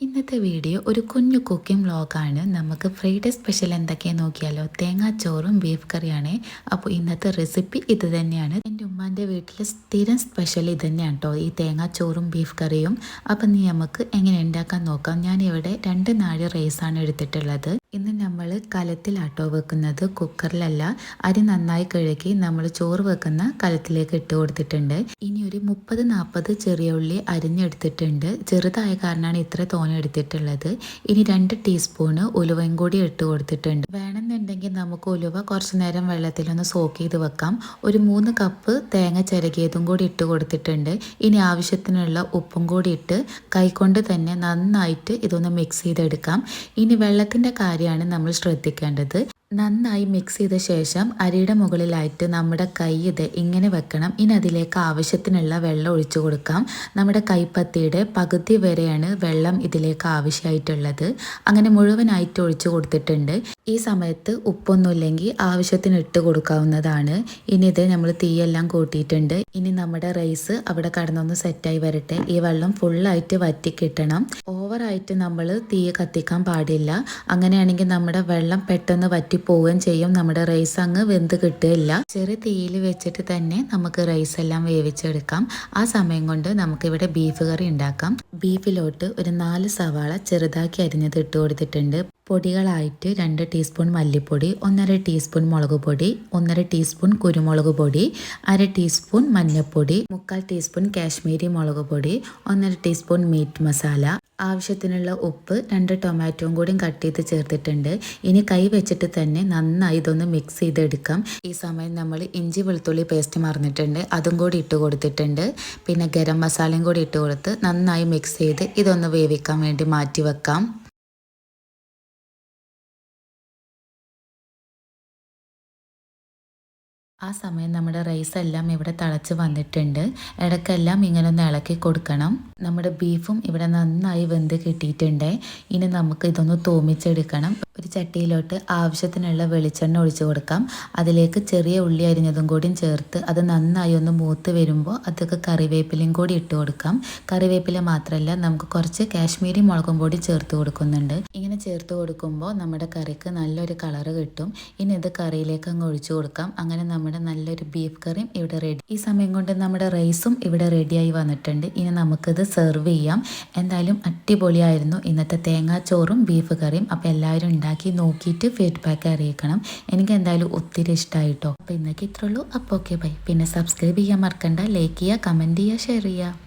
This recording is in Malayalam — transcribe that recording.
ഇന്നത്തെ വീഡിയോ ഒരു കുഞ്ഞു കുക്കിംഗ് വ്ളോഗാണ്. നമുക്ക് ഫ്രൈഡേ സ്പെഷ്യൽ എന്തൊക്കെയാണെന്ന് നോക്കിയാലോ? തേങ്ങാച്ചോറും ബീഫ് കറിയാണ്. അപ്പോൾ ഇന്നത്തെ റെസിപ്പി ഇത് തന്നെയാണ്. എന്റെ ഉമ്മാന്റെ വീട്ടിൽ സ്ഥിരം സ്പെഷ്യൽ ഇത് തന്നെയാണ് കേട്ടോ ഈ തേങ്ങാച്ചോറും ബീഫ് കറിയും. അപ്പം നീ നമുക്ക് എങ്ങനെ ഉണ്ടാക്കാൻ നോക്കാം? ഞാനിവിടെ രണ്ട് നാഴി റൈസാണ് എടുത്തിട്ടുള്ളത്. ഇന്ന് നമ്മൾ കലത്തിലാട്ടോ വെക്കുന്നത്. കുക്കറിലല്ല. അരി നന്നായി കഴുകി നമ്മൾ ചോറ് വെക്കുന്ന കലത്തിലേക്ക് ഇട്ട് കൊടുത്തിട്ടുണ്ട്. ഇനി ഒരു മുപ്പത് നാൽപ്പത് ചെറിയ ഉള്ളി അരിഞ്ഞെടുത്തിട്ടുണ്ട്. ചെറുതായ കാരണമാണ് ഇത്ര തോനെ എടുത്തിട്ടുള്ളത്. ഇനി രണ്ട് ടീസ്പൂണ് ഉലുവയും കൂടി ഇട്ട് കൊടുത്തിട്ടുണ്ട്. വേണമെന്നുണ്ടെങ്കിൽ നമുക്ക് ഉലുവ കുറച്ച് നേരം വെള്ളത്തിലൊന്ന് സോക്ക് ചെയ്ത് വെക്കാം. ഒരു മൂന്ന് കപ്പ് തേങ്ങ ചിരകിയതും കൂടി ഇട്ട് കൊടുത്തിട്ടുണ്ട്. ഇനി ആവശ്യത്തിനുള്ള ഉപ്പും കൂടി ഇട്ട് കൈകൊണ്ട് തന്നെ നന്നായിട്ട് ഇതൊന്ന് മിക്സ് ചെയ്തെടുക്കാം. ഇനി വെള്ളത്തിന്റെ കാര്യമാണ് നമ്മൾ ശ്രദ്ധിക്കേണ്ടത്. നന്നായി മിക്സ് ചെയ്ത ശേഷം അരിയുടെ മുകളിലായിട്ട് നമ്മുടെ കൈ ഇത് ഇങ്ങനെ വെക്കണം. ഇനി അതിലേക്ക് ആവശ്യത്തിനുള്ള വെള്ളം ഒഴിച്ചു കൊടുക്കാം. നമ്മുടെ കൈപ്പത്തിയുടെ പകുതി വരെയാണ് വെള്ളം ഇതിലേക്ക് ആവശ്യമായിട്ടുള്ളത്. അങ്ങനെ മുഴുവനായിട്ട് ഒഴിച്ചു കൊടുത്തിട്ടുണ്ട്. ഈ സമയത്ത് ഉപ്പൊന്നുമില്ലെങ്കിൽ ആവശ്യത്തിന് ഇട്ട് കൊടുക്കാവുന്നതാണ്. ഇനി ഇത് നമ്മൾ തീയെല്ലാം കൂട്ടിയിട്ടുണ്ട്. ഇനി നമ്മുടെ റൈസ് അവിടെ കടന്നൊന്ന് സെറ്റായി വരട്ടെ. ഈ വെള്ളം ഫുള്ളായിട്ട് വറ്റി കിട്ടണം. ഓവറായിട്ട് നമ്മൾ തീ കത്തിക്കാൻ പാടില്ല. അങ്ങനെയാണെങ്കിൽ നമ്മുടെ വെള്ളം പെട്ടെന്ന് വറ്റി പോവുകയും ചെയ്യും. നമ്മുടെ റൈസ് അങ്ങ് വെന്ത് കിട്ടുകയില്ല. ചെറിയ തീയിൽ വെച്ചിട്ട് തന്നെ നമുക്ക് റൈസ് എല്ലാം വേവിച്ചെടുക്കാം. ആ സമയം കൊണ്ട് നമുക്കിവിടെ ബീഫ് കറി ഉണ്ടാക്കാം. ബീഫിലോട്ട് ഒരു നാല് സവാള ചെറുതാക്കി അരിഞ്ഞത് ഇട്ട് കൊടുത്തിട്ടുണ്ട്. പൊടികളായിട്ട് രണ്ട് ടീസ്പൂൺ മല്ലിപ്പൊടി ഒന്നര ടീസ്പൂൺ മുളക് പൊടി ഒന്നര ടീസ്പൂൺ കുരുമുളക് പൊടി അര ടീസ്പൂൺ മഞ്ഞൾപ്പൊടി മുക്കാൽ ടീസ്പൂൺ കാശ്മീരി മുളക് പൊടി ഒന്നര ടീസ്പൂൺ മീറ്റ് മസാല. ആവശ്യത്തിനുള്ള ഉപ്പ് രണ്ട് ടൊമാറ്റോയും കൂടി കട്ട് ചെയ്ത് ചേർത്തിട്ടുണ്ട്. ഇനി കൈ വെച്ചിട്ട് തന്നെ നന്നായി ഇതൊന്ന് മിക്സ് ചെയ്തെടുക്കാം. ഈ സമയം നമ്മൾ ഇഞ്ചി വെളുത്തുള്ളി പേസ്റ്റ് മറന്നിട്ടുണ്ട്. അതും കൂടി ഇട്ട് കൊടുത്തിട്ടുണ്ട്. പിന്നെ ഗരം മസാലയും കൂടി ഇട്ട് കൊടുത്ത് നന്നായി മിക്സ് ചെയ്ത് ഇതൊന്ന് വേവിക്കാൻ വേണ്ടി മാറ്റി വെക്കാം. ആ സമയം നമ്മുടെ റൈസ് എല്ലാം ഇവിടെ തിളച്ച് വന്നിട്ടുണ്ട്. ഇടയ്ക്കെല്ലാം ഇങ്ങനെ ഒന്ന് ഇളക്കി കൊടുക്കണം. നമ്മുടെ ബീഫും ഇവിടെ നന്നായി വെന്ത് കിട്ടിയിട്ടുണ്ട്. ഇനി നമുക്ക് ഇതൊന്ന് തോമിച്ചെടുക്കണം. ഒരു ചട്ടിയിലോട്ട് ആവശ്യത്തിനുള്ള വെളിച്ചെണ്ണ ഒഴിച്ചു കൊടുക്കാം. അതിലേക്ക് ചെറിയ ഉള്ളി അരിഞ്ഞതും കൂടിയും ചേർത്ത് അത് നന്നായി ഒന്ന് മൂത്ത് വരുമ്പോൾ അതൊക്കെ കറിവേപ്പിലയും കൂടി ഇട്ട് കൊടുക്കാം. കറിവേപ്പില മാത്രമല്ല നമുക്ക് കുറച്ച് കാശ്മീരി മുളകും പൊടി ചേർത്ത് കൊടുക്കുന്നുണ്ട്. ഇങ്ങനെ ചേർത്ത് കൊടുക്കുമ്പോൾ നമ്മുടെ കറിക്ക് നല്ലൊരു കളറ് കിട്ടും. ഇനി ഇത് കറിയിലേക്ക് അങ്ങ് ഒഴിച്ചു കൊടുക്കാം. അങ്ങനെ നമ്മുടെ നല്ലൊരു ബീഫ് കറിയും ഇവിടെ റെഡി. ഈ സമയം കൊണ്ട് നമ്മുടെ റൈസും ഇവിടെ റെഡിയായി വന്നിട്ടുണ്ട്. ഇനി നമുക്കിത് സെർവ് ചെയ്യാം. എന്തായാലും അടിപൊളിയായിരുന്നു ഇന്നത്തെ തേങ്ങാച്ചോറും ബീഫ് കറിയും. അപ്പോൾ എല്ലാവരും ഉണ്ടാക്കി നോക്കിയിട്ട് ഫീഡ്ബാക്ക് അറിയിക്കണം. എനിക്ക് എന്തായാലും ഒത്തിരി ഇഷ്ടമായിട്ടോ അപ്പോൾ ഇന്നൊക്കെ ഇത്രയുള്ളൂ അപ്പോൾ ഓക്കെ ബൈ പിന്നെ സബ്സ്ക്രൈബ് ചെയ്യാൻ മറക്കണ്ട. ലൈക്ക് ചെയ്യുക കമന്റ് ചെയ്യുക ഷെയർ ചെയ്യുക